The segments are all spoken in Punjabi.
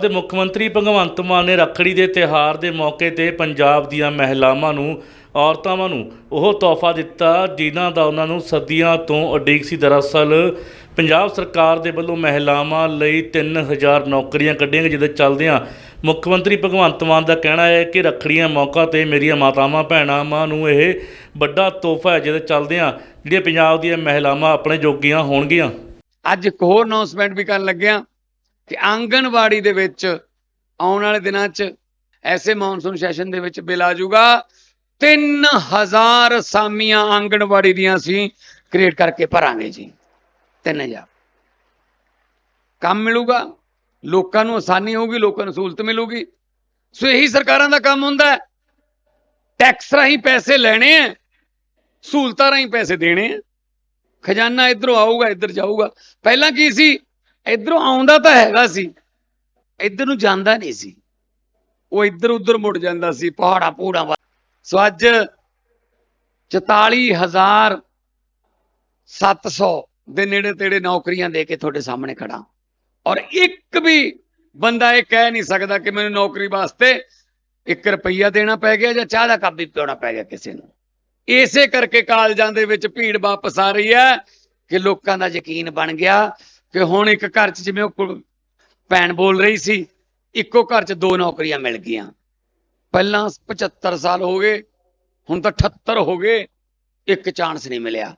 ਦੇ ਮੁੱਖ ਮੰਤਰੀ ਭਗਵੰਤ ਮਾਨ ਨੇ ਰੱਖੜੀ ਦੇ ਤਿਹਾਰ ਦੇ ਮੌਕੇ ਤੇ ਪੰਜਾਬ ਦੀਆਂ ਮਹਿਲਾਵਾਂ ਨੂੰ ਔਰਤਾਂ ਨੂੰ ਉਹ ਤੋਹਫਾ ਦਿੱਤਾ, ਜਿਨ੍ਹਾਂ ਦਾ ਉਹਨਾਂ ਨੂੰ ਸਦੀਆਂ ਤੋਂ ਉਡੀਕ ਸੀ। ਦਰਅਸਲ ਪੰਜਾਬ ਸਰਕਾਰ ਦੇ ਵੱਲੋਂ ਮਹਿਲਾਵਾਂ ਲਈ 3000 ਨੌਕਰੀਆਂ ਕੱਢੀਆਂ ਗਈਆਂ, ਜਿਹਦੇ ਚੱਲਦਿਆਂ ਮੁੱਖ ਮੰਤਰੀ ਭਗਵੰਤ ਮਾਨ ਦਾ ਕਹਿਣਾ ਹੈ ਕਿ ਰੱਖੜੀਆਂ ਮੌਕਾ ਤੇ ਮੇਰੀਆਂ ਮਾਤਾਵਾਂ, ਭੈਣਾਂ ਨੂੰ ਇਹ ਵੱਡਾ ਤੋਹਫਾ ਹੈ, ਜਿਹਦੇ ਚੱਲਦਿਆਂ ਜਿਹੜੀਆਂ ਪੰਜਾਬ ਦੀਆਂ ਮਹਿਲਾਵਾਂ ਆਪਣੇ ਜੋਗੀਆਂ ਹੋਣਗੀਆਂ। ਅੱਜ ਇੱਕ ਹੋਰ ਅਨਾਉਂਸਮੈਂਟ ਵੀ ਕਰਨ ਲੱਗਿਆ। ਕਿ ਆਂਗਣਵਾੜੀ ਦੇ ਵਿੱਚ ਆਉਣ ਵਾਲੇ ਦਿਨਾਂ 'ਚ ਐਸੇ ਮੌਨਸੂਨ ਸੈਸ਼ਨ ਦੇ ਵਿੱਚ ਬਿੱਲ ਆ ਜਾਊਗਾ। 3000 ਅਸਾਮੀਆਂ ਆਂਗਣਵਾੜੀ ਦੀਆਂ ਅਸੀਂ ਕ੍ਰੀਏਟ ਕਰਕੇ ਭਰਾਂਗੇ ਜੀ। 3000 ਕੰਮ ਮਿਲੂਗਾ, ਲੋਕਾਂ ਨੂੰ ਆਸਾਨੀ ਹੋਊਗੀ, ਲੋਕਾਂ ਨੂੰ ਸਹੂਲਤ ਮਿਲੂਗੀ। ਸੋ ਇਹੀ ਸਰਕਾਰਾਂ ਦਾ ਕੰਮ ਹੁੰਦਾ ਹੈ। ਟੈਕਸ ਰਾਹੀਂ ਪੈਸੇ ਲੈਣੇ ਹੈ, ਸਹੂਲਤਾਂ ਰਾਹੀਂ ਪੈਸੇ ਦੇਣੇ ਹੈ। ਖਜ਼ਾਨਾ ਇਧਰੋਂ ਆਊਗਾ, ਇੱਧਰ ਜਾਊਗਾ। ਪਹਿਲਾਂ ਕੀ ਸੀ? ਇਧਰੋਂ ਆਉਂਦਾ ਤਾਂ ਹੈਗਾ ਸੀ, ਇੱਧਰ ਨੂੰ ਜਾਂਦਾ ਨਹੀਂ ਸੀ। ਉਹ ਇੱਧਰ ਉੱਧਰ ਮੁੜ ਜਾਂਦਾ ਸੀ, ਪਹਾੜਾ ਪੂੜਾ ਸੋ ਅੱਜ 44700 ਦੇ ਨੇੜੇ ਤੇੜੇ ਨੌਕਰੀਆਂ ਦੇ ਕੇ ਤੁਹਾਡੇ ਸਾਹਮਣੇ ਖੜਾ ਔਰ ਇੱਕ ਵੀ ਬੰਦਾ ਇਹ ਕਹਿ ਨਹੀਂ ਸਕਦਾ ਕਿ ਮੈਨੂੰ ਨੌਕਰੀ ਵਾਸਤੇ 1 ਰੁਪਈਆ ਦੇਣਾ ਪੈ ਗਿਆ ਜਾਂ ਚਾਹ ਦਾ ਕੱਪ ਵੀ ਪਿਉਣਾ ਪੈ ਗਿਆ ਕਿਸੇ ਨੂੰ। ਇਸੇ ਕਰਕੇ ਕਾਲਜਾਂ ਦੇ ਵਿੱਚ ਭੀੜ ਵਾਪਸ ਆ ਰਹੀ ਹੈ ਕਿ ਲੋਕਾਂ ਦਾ ਯਕੀਨ ਬਣ ਗਿਆ ਕਿ ਹੁਣ ਇੱਕ ਘਰ 'ਚ ਜਿਵੇਂ ਉਹ ਭੈਣ ਬੋਲ ਰਹੀ ਸੀ, ਇੱਕੋ ਘਰ 'ਚ ਦੋ ਨੌਕਰੀਆਂ ਮਿਲ ਗਈਆਂ। ਪਹਿਲਾਂ 75 ਸਾਲ ਹੋ ਗਏ, ਹੁਣ ਤਾਂ 78 ਹੋ ਗਏ, ਇੱਕ ਚਾਂਸ ਨਹੀਂ ਮਿਲਿਆ।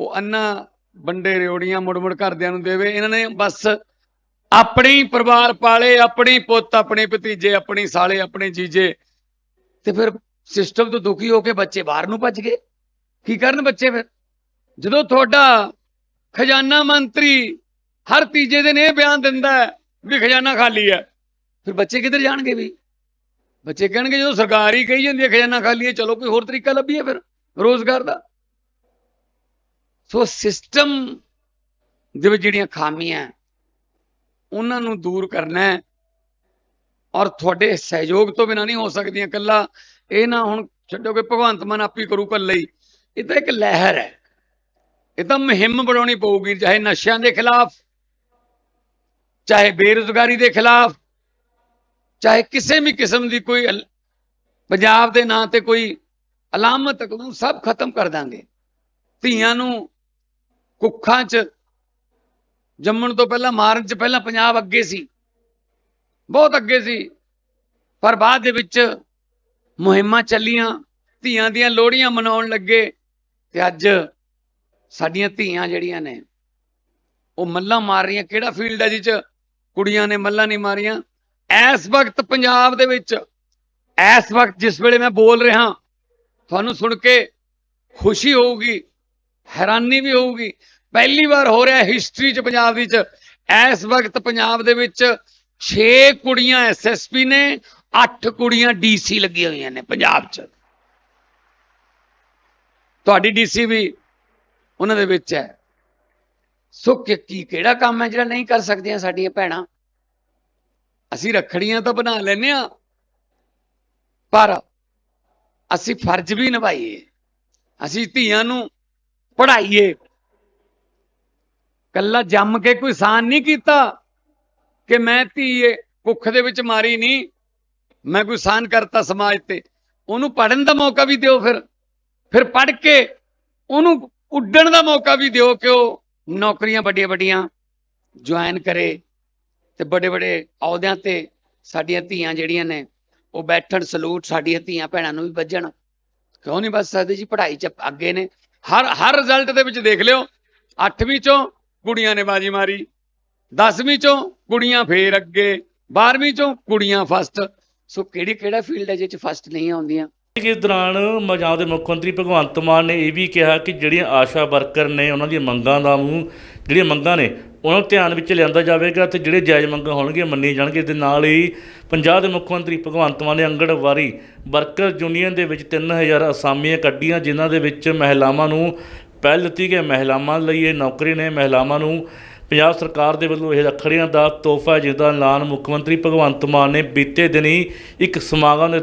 ਉਹ ਅੰਨਾ ਬੰਡੇ ਰਿਓੜੀਆਂ ਮੁੜ ਮੁੜ ਘਰਦਿਆਂ ਨੂੰ ਦੇਵੇ, ਇਹਨਾਂ ਨੇ ਬਸ ਆਪਣੀ ਪਰਿਵਾਰ ਪਾਲੇ, ਆਪਣੀ ਪੁੱਤ, ਆਪਣੇ ਭਤੀਜੇ, ਆਪਣੀ ਸਾਲੇ, ਆਪਣੇ ਜੀਜੇ, ਤੇ ਫਿਰ ਸਿਸਟਮ ਤੋਂ ਦੁਖੀ ਹੋ ਕੇ ਬੱਚੇ ਬਾਹਰ ਨੂੰ ਭੱਜ ਗਏ। ਕੀ ਕਰਨ ਬੱਚੇ ਫਿਰ? ਜਦੋਂ ਤੁਹਾਡਾ ਖਜ਼ਾਨਾ ਮੰਤਰੀ ਹਰ ਤੀਜੇ ਦਿਨ ਇਹ ਬਿਆਨ ਦਿੰਦਾ ਵੀ ਖਜ਼ਾਨਾ ਖਾਲੀ ਹੈ। ਫਿਰ ਬੱਚੇ ਕਿੱਧਰ ਜਾਣਗੇ ਵੀ? ਬੱਚੇ ਕਹਿਣਗੇ ਜਦੋਂ ਸਰਕਾਰ ਹੀ ਕਹੀ ਜਾਂਦੀ ਹੈ ਖਜ਼ਾਨਾ ਖਾਲੀ ਹੈ, ਚਲੋ ਕੋਈ ਹੋਰ ਤਰੀਕਾ ਲੱਭੀਏ ਫਿਰ ਰੋਜ਼ਗਾਰ ਦਾ। ਸੋ ਸਿਸਟਮ ਦੇ ਵਿੱਚ ਜਿਹੜੀਆਂ ਖਾਮੀਆਂ ਉਹਨਾਂ ਨੂੰ ਦੂਰ ਕਰਨਾ ਹੈ ਔਰ ਤੁਹਾਡੇ ਸਹਿਯੋਗ ਤੋਂ ਬਿਨਾ ਨਹੀਂ ਹੋ ਸਕਦੀਆਂ ਕੱਲਾ ਇਹ ਨਾ ਹੁਣ ਛੱਡੋ ਕਿ ਭਗਵੰਤ ਮਾਨ ਆਪੀ ਕਰੂ ਕੱਲਾ ਹੀ। ਇਹ ਤਾਂ ਇੱਕ ਲਹਿਰ ਹੈ। ਇਹ ਤਾਂ ਮੁਹਿੰਮ ਬਣਾਉਣੀ ਪਊਗੀ, ਚਾਹੇ ਨਸ਼ਿਆਂ ਦੇ ਖਿਲਾਫ, ਚਾਹੇ ਬੇਰੁਜ਼ਗਾਰੀ ਦੇ ਖਿਲਾਫ, ਚਾਹੇ ਕਿਸੇ ਵੀ ਕਿਸਮ ਦੀ ਕੋਈ ਪੰਜਾਬ ਦੇ ਨਾਂ ਤੇ ਕੋਈ ਅਲਾਮਤ ਨੂੰ ਸਭ ਖਤਮ ਕਰ ਦਾਂਗੇ। ਧੀਆਂ ਨੂੰ ਕੁੱਖਾਂ 'ਚ ਜੰਮਣ ਤੋਂ ਪਹਿਲਾਂ, ਮਾਰਨ 'ਚ ਪਹਿਲਾਂ ਪੰਜਾਬ ਅੱਗੇ ਸੀ। ਬਹੁਤ ਅੱਗੇ ਸੀ। ਪਰ ਬਾਅਦ ਦੇ ਵਿੱਚ ਮੁਹਿੰਮਾਂ ਚੱਲੀਆਂ, ਧੀਆਂ ਦੀਆਂ ਲੋਹੜੀਆਂ ਮਨਾਉਣ ਲੱਗੇ ਤੇ ਅੱਜ ਸਾਡੀਆਂ ਧੀਆਂ ਜਿਹੜੀਆਂ ਨੇ, ਉਹ ਮੱਲਾਂ ਮਾਰ ਰਹੀਆਂ। ਕਿਹੜਾ ਫੀਲਡ ਹੈ ਜਿਹ ਚ ਕੁੜੀਆਂ ਨੇ ਮੱਲਾਂ ਨਹੀਂ ਮਾਰੀਆਂ? ਇਸ ਵਕਤ ਪੰਜਾਬ ਦੇ ਵਿੱਚ, ਇਸ ਵਕਤ ਜਿਸ ਵੇਲੇ ਮੈਂ ਬੋਲ ਰਿਹਾ, ਤੁਹਾਨੂੰ ਸੁਣ ਕੇ ਖੁਸ਼ੀ ਹੋਊਗੀ, ਹੈਰਾਨੀ ਵੀ ਹੋਊਗੀ। ਪਹਿਲੀ ਵਾਰ ਹੋ ਰਿਹਾ ਹਿਸਟਰੀ ਚ ਪੰਜਾਬ ਵਿੱਚ। ਇਸ ਵਕਤ ਪੰਜਾਬ ਦੇ ਵਿੱਚ 6 ਕੁੜੀਆਂ ਐਸਐਸਪੀ ਨੇ 8 ਕੁੜੀਆਂ ਡੀਸੀ ਲੱਗੀਆਂ ਹੋਈਆਂ ਨੇ ਪੰਜਾਬ 'ਚ। ਤੁਹਾਡੀ ਡੀਸੀ ਵੀ ਉਹਨਾਂ ਦੇ ਵਿੱਚ ਹੈ। ਸੋ ਕਿ ਕੀ ਕਿਹੜਾ ਕੰਮ ਹੈ ਜਿਹੜਾ ਨਹੀਂ ਕਰ ਸਕਦੀਆਂ ਸਾਡੀਆਂ ਭੈਣਾਂ? ਅਸੀਂ ਰੱਖੜੀਆਂ ਤਾਂ ਬਣਾ ਲੈਨੇ ਆ ਪਰ ਅਸੀਂ ਫਰਜ਼ ਵੀ ਨਿਭਾਈਏ। ਅਸੀਂ ਧੀਆਂ ਨੂੰ ਪੜ੍ਹਾਈਏ। ਕੱਲਾ ਜੰਮ ਕੇ ਕੋਈ ਸਾਨ ਨਹੀਂ ਕੀਤਾ ਕਿ ਮੈਂ ਧੀਏ, ਭੁੱਖ ਦੇ ਵਿੱਚ ਮਾਰੀ ਨਹੀਂ, ਮੈਂ ਕੋਈ ਸਾਨ ਕਰਤਾ ਸਮਾਜ ਤੇ। ਉਹਨੂੰ ਪੜਨ ਦਾ ਮੌਕਾ ਵੀ ਦਿਓ ਫਿਰ। ਫਿਰ ਪੜ ਕੇ ਉਹਨੂੰ ਉੱਡਣ ਦਾ ਮੌਕਾ ਵੀ ਦਿਓ ਕਿ ਉਹ ਨੌਕਰੀਆਂ ਵੱਡੀਆਂ ਵੱਡੀਆਂ ਜੁਆਇਨ ਕਰੇ ਤੇ ਵੱਡੇ ਵੱਡੇ ਅਹੁਦਿਆਂ ਤੇ ਸਾਡੀਆਂ ਧੀਆਂ ਜਿਹੜੀਆਂ ਨੇ, ਉਹ ਬੈਠਣ, ਸਲੂਟ ਸਾਡੀਆਂ ਧੀਆਂ ਭੈਣਾਂ ਨੂੰ ਵੀ ਵੱਜਣ। ਕਿਉਂ ਨਹੀਂ ਵੱਜ ਸਕਦੇ ਜੀ? ਪੜ੍ਹਾਈ 'ਚ ਅੱਗੇ ਨੇ। ਹਰ ਹਰ ਰਿਜ਼ਲਟ ਦੇ ਵਿੱਚ ਦੇਖ ਲਿਓ 8ਵੀਂ ਚੋਂ ਕੁੜੀਆਂ ਨੇ ਬਾਜੀ ਮਾਰੀ 10ਵੀਂ ਚੋਂ ਕੁੜੀਆਂ ਫੇਰ ਅੱਗੇ 12ਵੀਂ ਚੋਂ ਕੁੜੀਆਂ ਫਸਟ ਸੋ ਕਿਹੜੀ, ਕਿਹੜਾ ਫੀਲਡ ਹੈ ਜਿਹ 'ਚ ਫਸਟ ਨਹੀਂ ਆਉਂਦੀਆਂ? ਇਸ ਦੌਰਾਨ ਪੰਜਾਬ ਦੇ ਮੁੱਖ ਮੰਤਰੀ ਭਗਵੰਤ ਮਾਨ ਨੇ ਇਹ ਵੀ ਕਿਹਾ ਕਿ ਜਿਹੜੀਆਂ ਆਸ਼ਾ ਵਰਕਰ ਨੇ ਉਹਨਾਂ ਦੀਆਂ ਮੰਗਾਂ ਦਾ ਨੂੰ ਜਿਹੜੀਆਂ ਮੰਗਾਂ ਨੇ, ਉਹਨਾਂ ਨੂੰ ਧਿਆਨ ਵਿੱਚ ਲਿਆਂਦਾ ਜਾਵੇਗਾ ਤੇ ਜਿਹੜੇ ਜਾਇਜ਼ ਮੰਗਾਂ ਹੋਣਗੀਆਂ ਮੰਨੀਆਂ ਜਾਣਗੀਆਂ। ਦੇ ਨਾਲ ਹੀ ਪੰਜਾਬ ਦੇ ਮੁੱਖ ਮੰਤਰੀ ਭਗਵੰਤ ਮਾਨ ਨੇ ਅੰਗਣਵਾੜੀ ਵਰਕਰ ਯੂਨੀਅਨ ਦੇ ਵਿੱਚ 3000 ਅਸਾਮੀਆਂ ਕੱਢੀਆਂ, ਜਿਨ੍ਹਾਂ ਦੇ ਵਿੱਚ ਮਹਿਲਾਵਾਂ ਨੂੰ ਪਹਿਲ ਦਿੱਤੀ ਗਈ। ਮਹਿਲਾਵਾਂ ਲਈ ਇਹ ਨੌਕਰੀ ਨੇ, ਮਹਿਲਾਵਾਂ ਨੂੰ ਪੰਜਾਬ ਸਰਕਾਰ ਦੇ ਵੱਲੋਂ ਇਹ ਰੱਖੜੀਆਂ ਦਾ ਤੋਹਫਾ ਜਿਹਦਾ ਐਲਾਨ ਮੁੱਖ ਮੰਤਰੀ ਭਗਵੰਤ ਮਾਨ ਨੇ ਬੀਤੇ ਦਿਨੀ ਇੱਕ ਸਮਾਗਮ ਦੇ